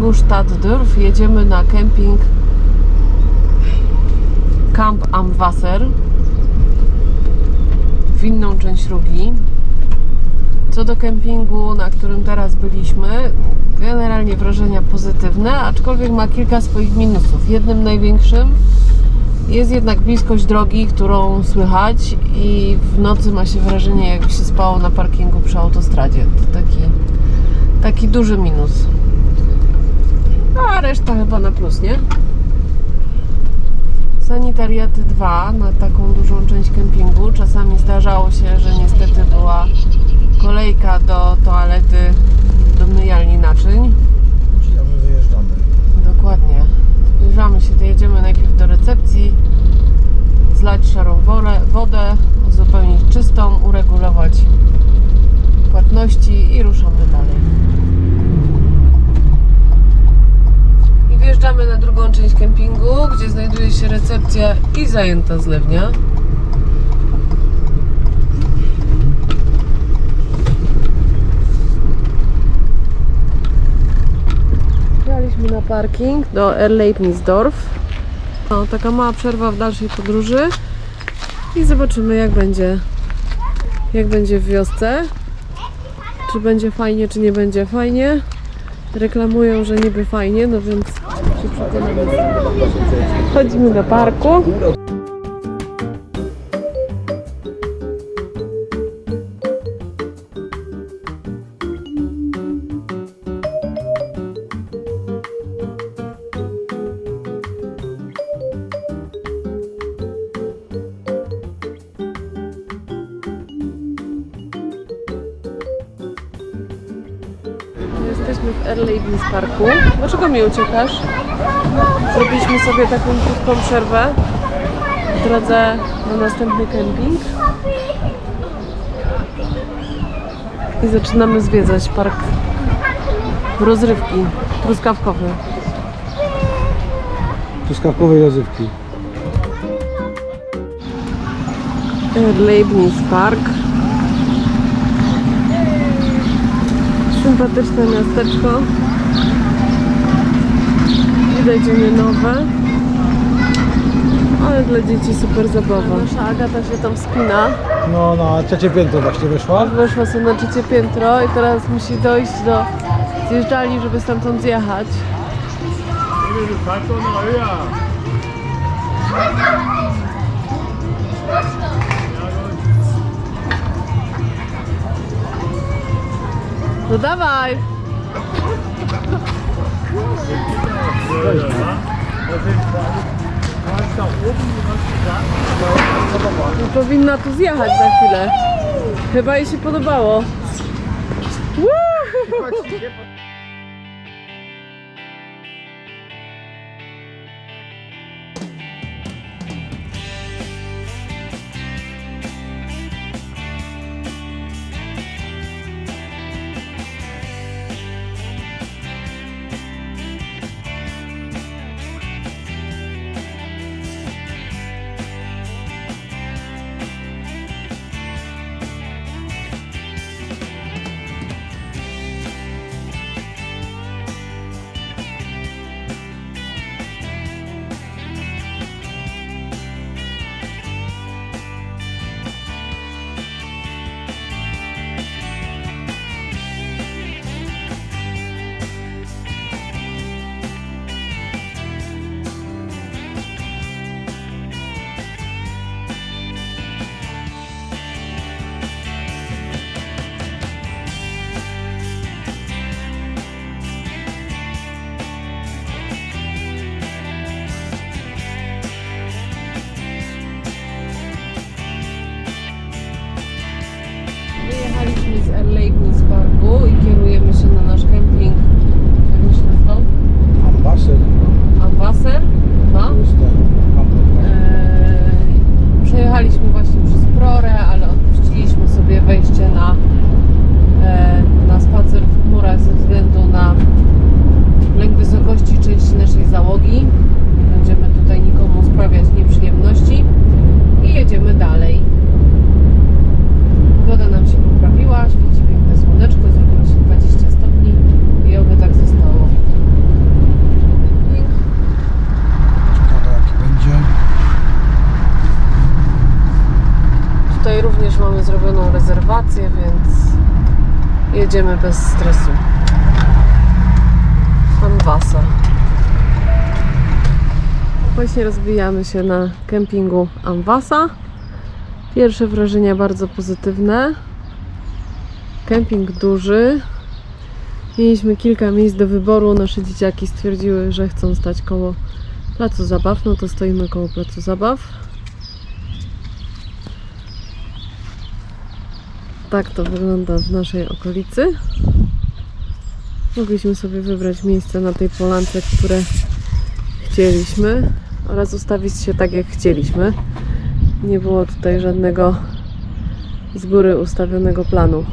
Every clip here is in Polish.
kempingu Stadtdorf jedziemy na kemping Camp am Wasser w inną część Rugi. Co do kempingu, na którym teraz byliśmy, generalnie wrażenia pozytywne, aczkolwiek ma kilka swoich minusów. Jednym największym jest jednak bliskość drogi, którą słychać i w nocy ma się wrażenie, jakby się spało na parkingu przy autostradzie. To taki, taki duży minus. A reszta chyba na plus, nie? Sanitariaty 2 na taką dużą część kempingu. Czasami zdarzało się, że niestety była kolejka do toalety, do myjalni naczyń. A my wyjeżdżamy. Dokładnie. Zbliżamy się, to jedziemy najpierw do recepcji, zlać szarą wodę, uzupełnić czystą, uregulować płatności i ruszamy dalej. I wjeżdżamy na drugą część kempingu, gdzie znajduje się recepcja i zajęta zlewnia. Wjechaliśmy na parking do Erlebnisdorf. No, taka mała przerwa w dalszej podróży i zobaczymy jak będzie jak będzie w wiosce. Czy będzie fajnie, czy nie będzie fajnie. Reklamują, że niby fajnie, no więc. Chodzimy do parku. Jesteśmy w Erlebnis Parku. Dlaczego mi uciekasz? Zrobiliśmy sobie taką krótką przerwę w drodze na następny kemping. I zaczynamy zwiedzać park rozrywki truskawkowy. Truskawkowej rozrywki. Erlebnis Park. Sympatyczne miasteczko. Widać, że nie nowe. Ale dla dzieci super zabawa. Nasza Agata się tam wspina. No na trzecie piętro właśnie wyszła. Weszła sobie na trzecie piętro i teraz musi dojść do zjeżdżalni, żeby stamtąd zjechać. No dawaj! No powinna tu zjechać za chwilę. Chyba jej się podobało. Woo! Zrobioną rezerwację, więc jedziemy bez stresu. Anwasa. Właśnie rozbijamy się na kempingu Anwasa. Pierwsze wrażenia bardzo pozytywne. Kemping duży. Mieliśmy kilka miejsc do wyboru. Nasze dzieciaki stwierdziły, że chcą stać koło placu zabaw. No to stoimy koło placu zabaw. Tak to wygląda w naszej okolicy. Mogliśmy sobie wybrać miejsce na tej polance, które chcieliśmy oraz ustawić się tak jak chcieliśmy. Nie było tutaj żadnego z góry ustawionego planu.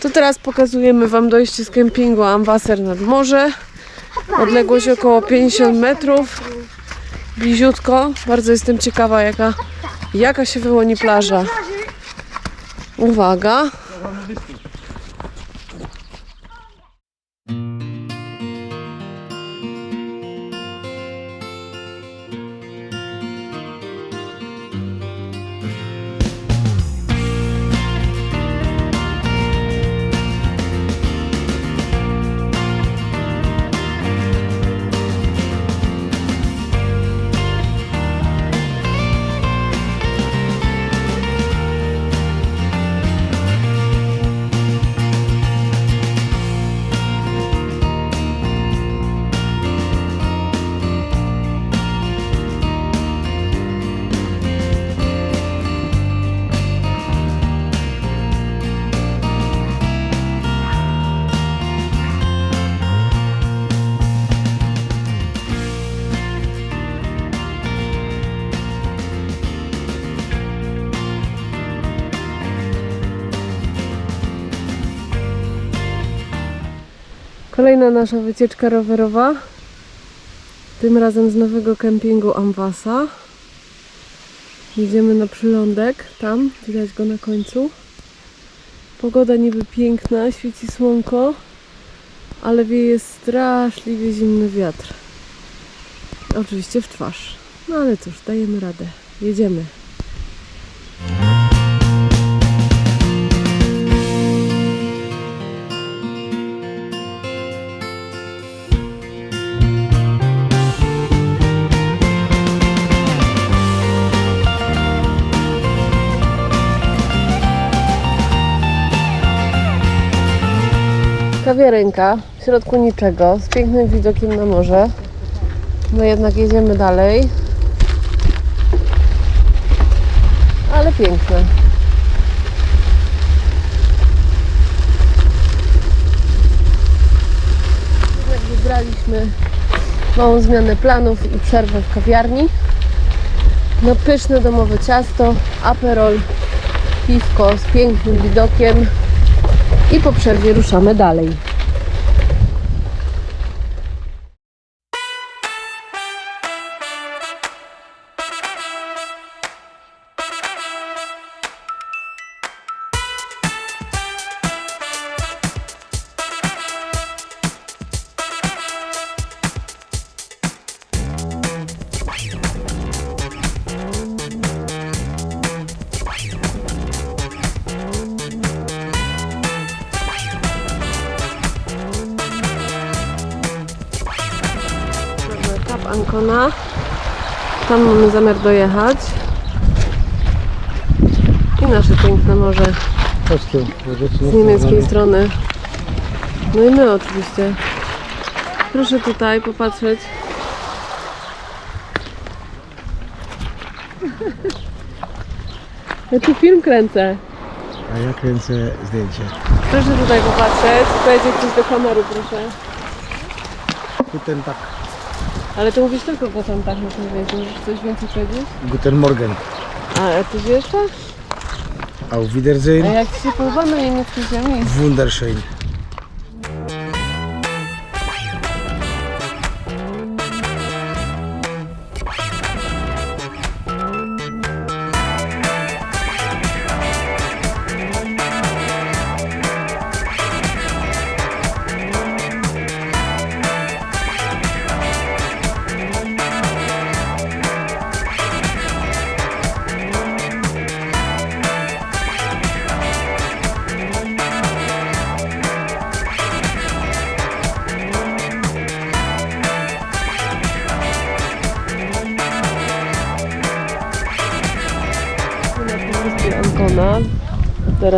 To teraz pokazujemy Wam dojście z kempingu Ambaser nad morze. Odległość około 50 metrów. Bliziutko. Bardzo jestem ciekawa, jaka, jaka się wyłoni plaża. Uwaga. Kolejna nasza wycieczka rowerowa. Tym razem z nowego kempingu Amwasa. Jedziemy na przylądek, tam, widać go na końcu. Pogoda niby piękna, świeci słonko, ale wieje straszliwie zimny wiatr. Oczywiście w twarz. No ale cóż, dajemy radę. Jedziemy. Kawiarenka w środku niczego, z pięknym widokiem na morze. My jednak jedziemy dalej. Ale piękne. Jednak wybraliśmy małą zmianę planów i przerwę w kawiarni. No pyszne domowe ciasto, aperol, piwko z pięknym widokiem i po przerwie ruszamy dalej. Ancona. Tam mamy zamiar dojechać. I nasze piękne morze z niemieckiej strony. No i my oczywiście. Proszę tutaj popatrzeć. Ja tu film kręcę. A ja kręcę zdjęcie. Proszę tutaj popatrzeć. Pojedzie ktoś do kamery, proszę. Guten tak. Ale to mówisz tylko po tam tak, muszę wiedzieć. Możesz coś więcej powiedzieć? Guten Morgen. A, a ty wiesz jeszcze? Auf A Wiedersehen. jak ci się podoba na niemieckiej ziemi? Wunderschön.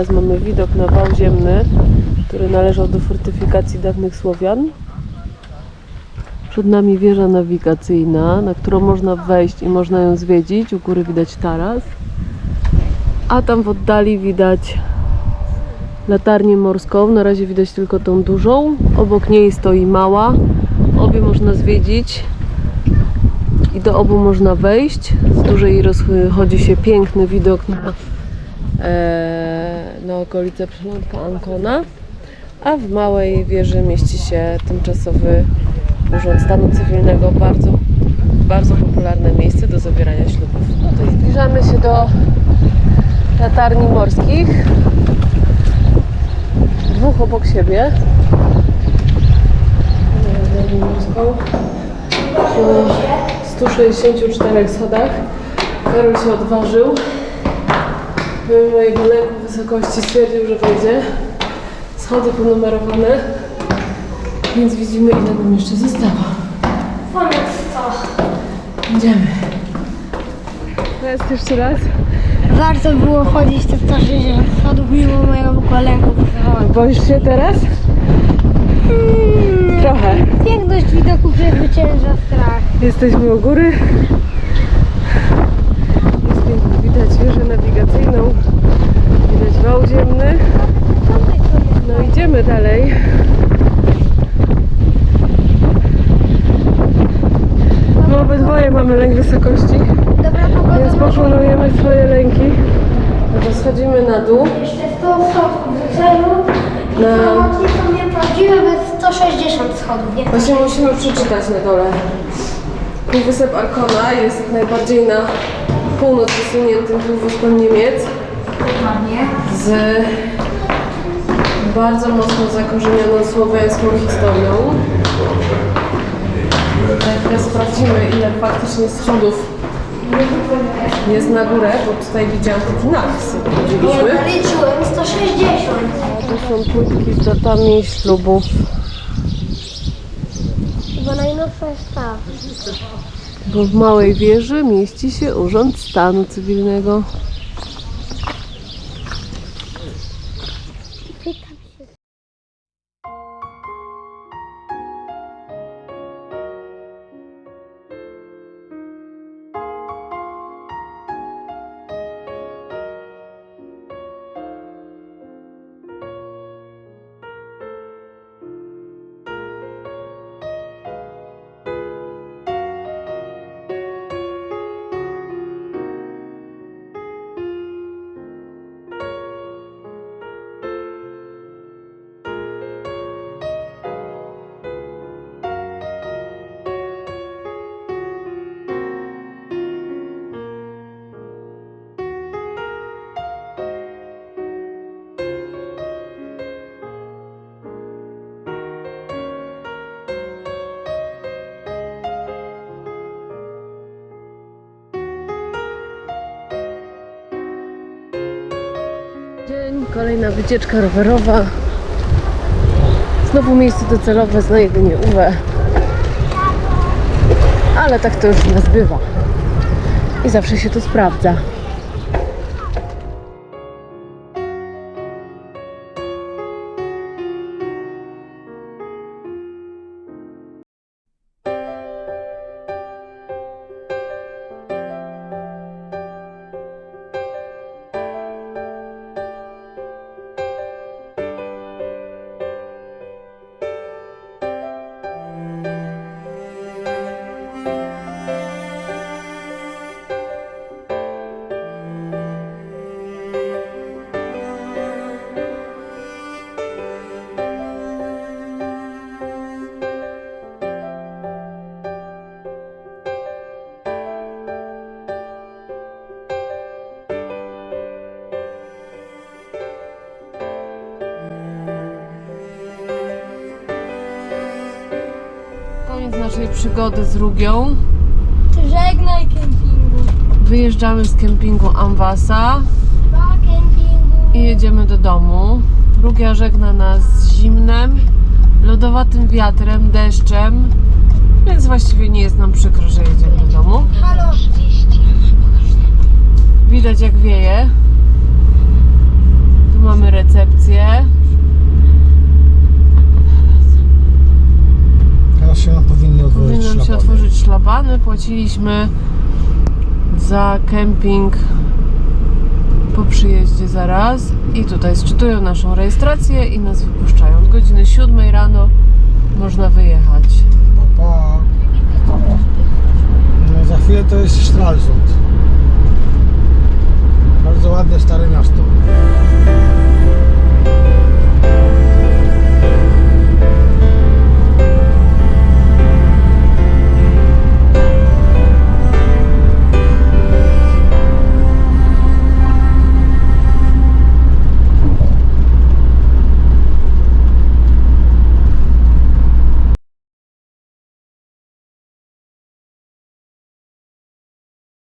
Teraz mamy widok na wał ziemny, który należał do fortyfikacji dawnych Słowian. Przed nami wieża nawigacyjna, na którą można wejść i można ją zwiedzić. U góry widać taras. A tam w oddali widać latarnię morską. Na razie widać tylko tą dużą. Obok niej stoi mała. Obie można zwiedzić i do obu można wejść. Z dużej rozchodzi się piękny widok na, e, na okolice przylądka Ancona, a w małej wieży mieści się tymczasowy Urząd Stanu Cywilnego, bardzo, bardzo popularne miejsce do zawierania ślubów. No to zbliżamy się do latarni morskich. Dwóch obok siebie. Latarnię morską. Po 164 schodach Karol się odważył. Mimo mojego lęku wysokości stwierdził, że wejdzie. Schody ponumerowane, więc widzimy ile nam jeszcze zostało. Ponad 100. Idziemy. Teraz jeszcze raz. Warto było chodzić te 160 schodów mimo mojego lęku. Boisz się teraz? Trochę. Piękność widoku przezwycięża strach. Jesteśmy u góry. Widać wieżę nawigacyjną. Widać wał ziemny. No idziemy dalej. My obydwoje mamy lęk wysokości, więc pokonujemy swoje lęki. No to schodzimy na dół. Jeszcze 100 schodów do celu. Na... Są nieprawdziwe, bez 160 schodów. Nie? Właśnie musimy przeczytać na dole. Półwysep Arkona jest najbardziej na północ wysuniętym półwyspem Niemiec Dokładnie. z bardzo mocno zakorzenioną słowiańską historią. Teraz sprawdzimy ile faktycznie schodów jest na górę, bo tutaj widziałam taki napis, jak Nie chodziliśmy. naliczyłem 160. To są płytki z datami ślubów. Chyba najnowsza jest ta. Bo w małej wieży mieści się Urząd Stanu Cywilnego. Kolejna wycieczka rowerowa. Znowu miejsce docelowe zna jedynie Uwe. Ale tak to już nas bywa. I zawsze się to sprawdza. Naszej przygody z Rugią. Żegnaj kempingu. Wyjeżdżamy z kempingu Amwasa Pa kempingu. i jedziemy do domu. Rugia żegna nas z zimnem, lodowatym wiatrem, deszczem, więc właściwie nie jest nam przykro, że jedziemy do domu. Halo. Widać jak wieje. Tu złapany. Płaciliśmy za kemping po przyjeździe zaraz i tutaj sczytują naszą rejestrację i nas wypuszczają. Od godziny 7 rano można wyjechać. Pa, pa. No za chwilę to jest Stralsund. Bardzo ładne stare miasto.